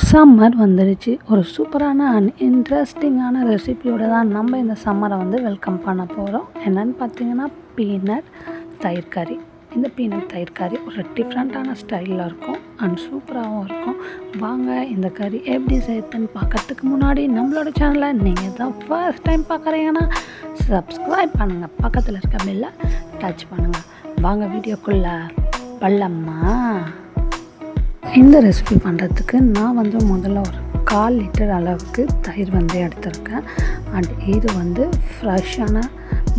Summer வந்துடுச்சு. ஒரு சூப்பரான அண்ட் இன்ட்ரெஸ்டிங்கான ரெசிபியோட தான் நம்ம இந்த சம்மரை வந்து வெல்கம் பண்ண போகிறோம் என்னென்னு பார்த்தீங்கன்னா பீனட் தயிர் கறி. இந்த பீனட் தயிர் கறி ஒரு டிஃப்ரெண்ட்டான ஸ்டைலில் இருக்கும். அண்ட் சூப்பராகவும் இருக்கும். வாங்க இந்த கறி எப்படி செய்யுதுன்னு பார்க்கறதுக்கு முன்னாடி நம்மளோட சேனலை நீங்கள் தான் ஃபர்ஸ்ட் டைம் பார்க்குறீங்கன்னா சப்ஸ்கிரைப் பண்ணுங்கள் பக்கத்தில் இருக்க பெல்லை டச் பண்ணுங்கள் வாங்க வீடியோக்குள்ளே பள்ளம்மா இந்த ரெசிபி பண்ணுறதுக்கு நான் வந்து முதல்ல ஒரு கால் லிட்டர் அளவுக்கு தயிர் வந்து எடுத்திருக்கேன். அண்ட் இது வந்து ஃப்ரெஷ்ஷான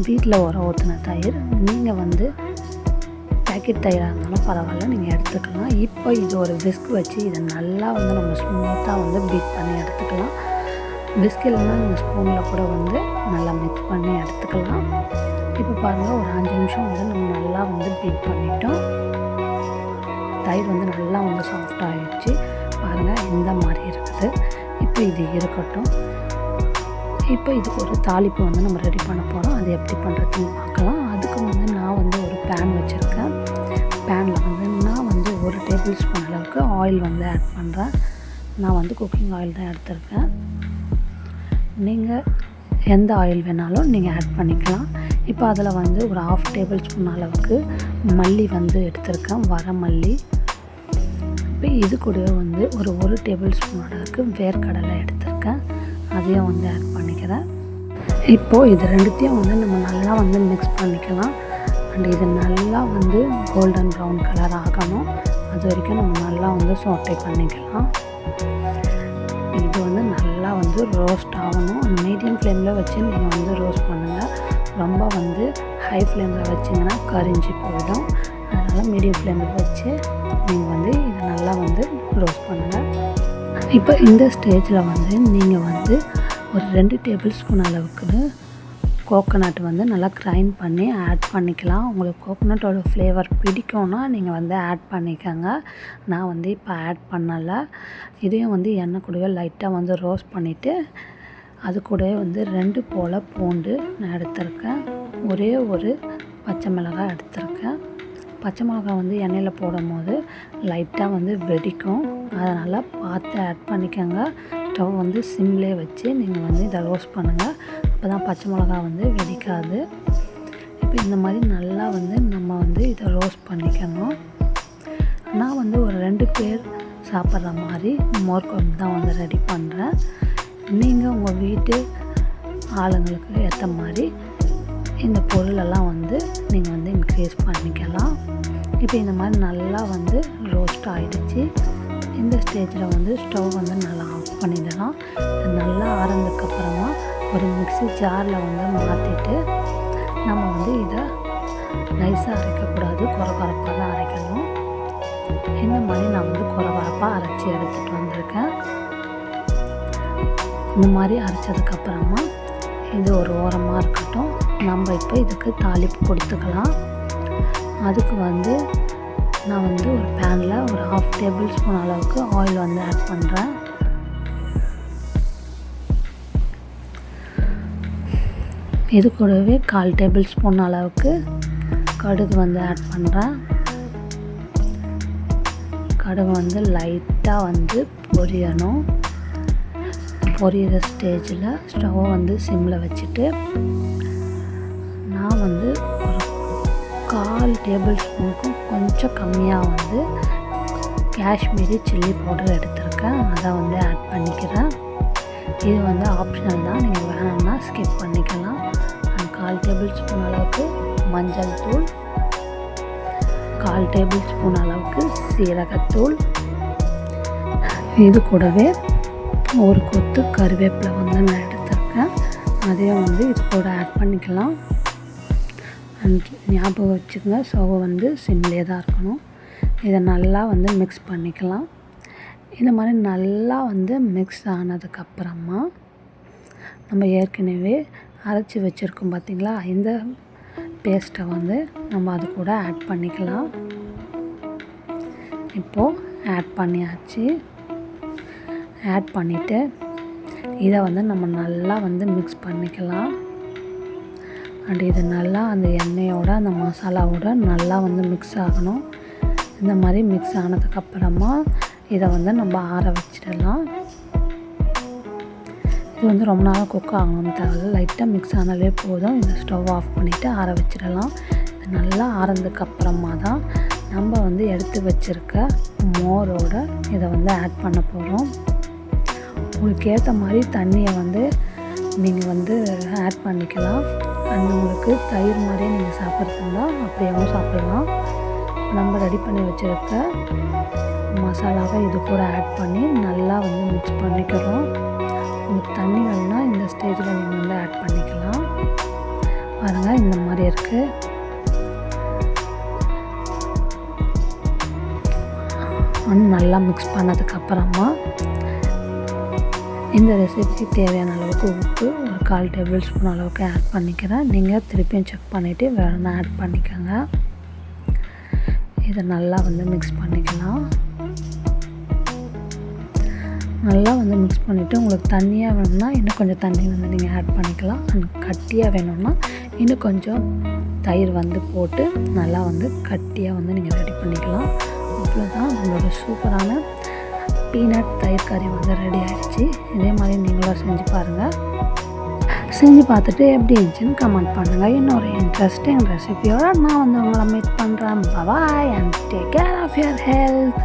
வீட்டில் உர ஊற்றின தயிர். நீங்கள் வந்து பேக்கெட் தயிராக இருந்தாலும் பரவாயில்ல நீங்கள் எடுத்துக்கலாம். இப்போ இது ஒரு விஸ்க் வச்சு இதை நல்லா வந்து நம்ம ஸ்மூத்தாக வந்து பீட் பண்ணி எடுத்துக்கலாம். விஸ்க் இல்லைன்னா நீங்கள் ஸ்பூனில் கூட வந்து நல்லா மிக்ஸ் பண்ணி எடுத்துக்கலாம். இப்போ பாருங்கள் ஒரு அஞ்சு நிமிஷம் வந்து நம்ம நல்லா வந்து பீட் பண்ணிட்டோம். தயிர் வந்து நல்லா வந்து சாஃப்ட் ஆகிடுச்சு பாருங்கள் இந்த மாதிரி இருக்குது. இப்போ இது இருக்கட்டும். இப்போ இதுக்கு ஒரு தாளிப்பு வந்து நம்ம ரெடி பண்ண போகிறோம் அது எப்படி பண்ணுறதுன்னு பார்க்கலாம். அதுக்கு வந்து நான் வந்து ஒரு பேன் வச்சுருக்கேன். பேனில் வந்து நான் வந்து ஒரு டேபிள் ஸ்பூன் அளவுக்கு ஆயில் வந்து ஆட் பண்ணுறேன் நான் வந்து குக்கிங் ஆயில் தான் எடுத்திருக்கேன். நீங்கள் எந்த ஆயில் வேணாலும் நீங்கள் ஆட் பண்ணிக்கலாம். இப்போ அதில் வந்து ஒரு ஆஃப் டேபிள் ஸ்பூன் அளவுக்கு மல்லி வந்து எடுத்திருக்கேன். வர மல்லி. இப்போ இது கூட வந்து ஒரு ஒரு டேபிள் ஸ்பூன் அளவுக்கு வேர்க்கடலை எடுத்திருக்கேன். அதையும் வந்து ஆட் பண்ணிக்கிறேன். இப்போது இது ரெண்டுத்தையும் வந்து நம்ம நல்லா வந்து மிக்ஸ் பண்ணிக்கலாம். அண்ட் இது நல்லா வந்து கோல்டன் ப்ரௌன் கலர் ஆகணும். அது வரைக்கும் நம்ம நல்லா வந்து சோட்டை பண்ணிக்கலாம். இது வந்து நல்லா வந்து ரோஸ்ட் ஆகணும். மீடியம் ஃப்ளேமில் வச்சு நீங்கள் வந்து ரோஸ்ட் பண்ணுங்கள் ரொம்ப வந்து ஹை ஃப்ளேமில் வச்சிங்கன்னா கரிஞ்சி போயிடும். அதனால் மீடியம் ஃப்ளேமில் வச்சு நீங்கள் வந்து இதை நல்லா வந்து ரோஸ்ட் பண்ணுங்கள் இப்போ இந்த ஸ்டேஜில் வந்து நீங்கள் வந்து ஒரு ரெண்டு டேபிள் ஸ்பூன் அளவுக்கு கோகோனட் வந்து நல்லா கிரைண்ட் பண்ணி ஆட் பண்ணிக்கலாம். உங்களுக்கு கோகோனட்டோட ஃப்ளேவர் பிடிக்கும்னா நீங்கள் வந்து ஆட் பண்ணிக்கோங்க. நான் வந்து இப்போ ஆட் பண்ணலை. இதையும் வந்து எண்ணெய் கூடவே லைட்டாக வந்து ரோஸ்ட் பண்ணிவிட்டு அது கூடவே வந்து ரெண்டு போல் பூண்டு நான் எடுத்திருக்கேன். ஒரே ஒரு பச்சை மிளகாய் எடுத்திருக்கேன். பச்சை மிளகாய் வந்து எண்ணெயில் போடும் போது லைட்டாக வந்து வெடிக்கும். அதனால் பார்த்து ஆட் பண்ணிக்கோங்க. ஸ்டவ் வந்து சிம்லேயே வச்சு நீங்கள் வந்து இதை ரோஸ்ட் பண்ணுங்கள் அப்போ தான் பச்சை மிளகா வந்து வெடிக்காது. இப்போ இந்த மாதிரி நல்லா வந்து நம்ம வந்து இதை ரோஸ்ட் பண்ணிக்கணும். நான் வந்து ஒரு ரெண்டு பேர் சாப்பிட்ற மாதிரி மோர் குழம்பு தான் வந்து ரெடி பண்ணுறேன் நீங்கள் உங்கள் வீட்டு ஆளுங்களுக்கு ஏற்ற மாதிரி இந்த பொருளெல்லாம் வந்து நீங்கள் வந்து இன்க்ரீஸ் பண்ணிக்கலாம். இப்போ இந்த மாதிரி நல்லா வந்து ரோஸ்ட் ஆகிடுச்சு இந்த ஸ்டேஜில் வந்து ஸ்டவ் வந்து நல்லா பண்ணிடலாம். நல்லா ஆறதுக்கப்புறமா ஒரு மிக்சி ஜாரில் வந்து மாற்றிட்டு நம்ம வந்து இதை நைஸாக அரைக்கக்கூடாது. குறகுறப்பாக தான் அரைக்கணும். இந்த மாதிரி நான் வந்து குறகுறப்பாக அரைச்சி எடுத்துகிட்டு வந்திருக்கேன். இந்த மாதிரி அரைச்சதுக்கப்புறமா இது ஒரு ஓரமாக இருக்கட்டும். நம்ம இப்போ இதுக்கு தாளிப்பு கொடுத்துக்கலாம். அதுக்கு வந்து நான் வந்து ஒரு பேனில் ஒரு ஹாஃப் டேபிள் ஸ்பூன் அளவுக்கு ஆயில் வந்து ஆட் பண்ணுறேன் இது கூடவே கால் டேபிள் ஸ்பூன் அளவுக்கு கடுகு வந்து ஆட் பண்ணுறேன் கடுகு வந்து லைட்டாக வந்து பொரியணும். பொரியிற ஸ்டேஜில் ஸ்டவ்வை வந்து சிம்மில் வச்சுட்டு நான் வந்து ஒரு கால் டேபிள் ஸ்பூனுக்கும் கொஞ்சம் கம்மியாக வந்து காஷ்மீரி சில்லி பவுடர் எடுத்திருக்கேன். அதை வந்து ஆட் பண்ணிக்கிறேன். இது வந்து ஆப்ஷனல் தான். நீங்கள் வேணும்னா ஸ்கிப் பண்ணிக்கலாம். மஞ்சள் தூள் கால் டேபிள் ஸ்பூன் அளவுக்கு சீரகத்தூள் இது கூடவே ஒரு கொத்து கருவேப்பிலை வந்து நான் எடுத்திருக்கேன். அதையும் வந்து இது கூட ஆட் பண்ணிக்கலாம். அண்ட் ஞாபகம் வச்சுக்கோங்க சோவை வந்து சிம்லேயே தான் இருக்கணும். இதை நல்லா வந்து மிக்ஸ் பண்ணிக்கலாம். இந்த மாதிரி நல்லா வந்து மிக்ஸ் ஆனதுக்கப்புறமா நம்ம ஏற்கனவே அரைச்சி வச்சுருக்கோம் பார்த்திங்களா இந்த பேஸ்ட்டை வந்து நம்ம அது கூட ஆட் பண்ணிக்கலாம். இப்போது ஆட் பண்ணியாச்சு. ஆட் பண்ணிவிட்டு இதை வந்து நம்ம நல்லா வந்து மிக்ஸ் பண்ணிக்கலாம். அண்ட் இது நல்லா அந்த எண்ணெயோட அந்த மசாலாவோட நல்லா வந்து மிக்ஸ் ஆகணும். இந்த மாதிரி மிக்ஸ் ஆனதுக்கப்புறமா இதை வந்து நம்ம ஆற வச்சிடலாம். இது வந்து ரொம்ப நாளாக குக் ஆகணும் தேவையில்ல. லைட்டாக மிக்ஸ் ஆனாலே போதும். இந்த ஸ்டவ் ஆஃப் பண்ணிவிட்டு ஆற வச்சிடலாம். இது நல்லா ஆறதுக்கு அப்புறமா தான் நம்ம வந்து எடுத்து வச்சுருக்க மோரோட இதை வந்து ஆட் பண்ண போகிறோம் உங்களுக்கு ஏற்ற மாதிரி தண்ணியை வந்து நீங்கள் வந்து ஆட் பண்ணிக்கலாம். அண்ட் உங்களுக்கு தயிர் மாதிரியே நீங்கள் சாப்பிட்றதுனா அப்படியேவும் சாப்பிட்லாம். நம்ம ரெடி பண்ணி வச்சுருக்க மசாலாவை இது கூட ஆட் பண்ணி நல்லா வந்து மிக்ஸ் பண்ணிக்கிறோம். உங்களுக்கு தண்ணி வேணும்னா இந்த ஸ்டேஜில் நீங்கள் வந்து ஆட் பண்ணிக்கலாம். பாருங்கள் இந்த மாதிரி இருக்குது நல்லா மிக்ஸ் பண்ணதுக்கப்புறமா இந்த ரெசிபிக்கு தேவையான அளவுக்கு உப்பு ஒரு கால் டேபிள் ஸ்பூன் அளவுக்கு ஆட் பண்ணிக்கிறேன். நீங்கள் திருப்பியும் செக் பண்ணிவிட்டு வேணும்னா ஆட் பண்ணிக்கோங்க. இதை நல்லா வந்து மிக்ஸ் பண்ணிக்கலாம். நல்லா வந்து மிக்ஸ் பண்ணிவிட்டு உங்களுக்கு தண்ணியாக வேணும்னா இன்னும் கொஞ்சம் தண்ணி வந்து நீங்கள் ஆட் பண்ணிக்கலாம். அண்ட் கட்டியாக வேணும்னா இன்னும் கொஞ்சம் தயிர் வந்து போட்டு நல்லா வந்து கட்டியாக வந்து நீங்கள் ரெடி பண்ணிக்கலாம். அவ்வளோதான் நம்மளோட சூப்பரான பீனட் தயிர் கறி வந்து ரெடி ஆகிடுச்சு இதே மாதிரி நீங்களும் செஞ்சு பாருங்கள் செஞ்சு பார்த்துட்டு எப்படி இருந்துச்சுன்னு கமெண்ட் பண்ணுங்கள் இன்னொரு இன்ட்ரெஸ்டிங் ரெசிபியோட நான் வந்து உங்களை மீட் பண்ணுறேன் bye bye and take care of your health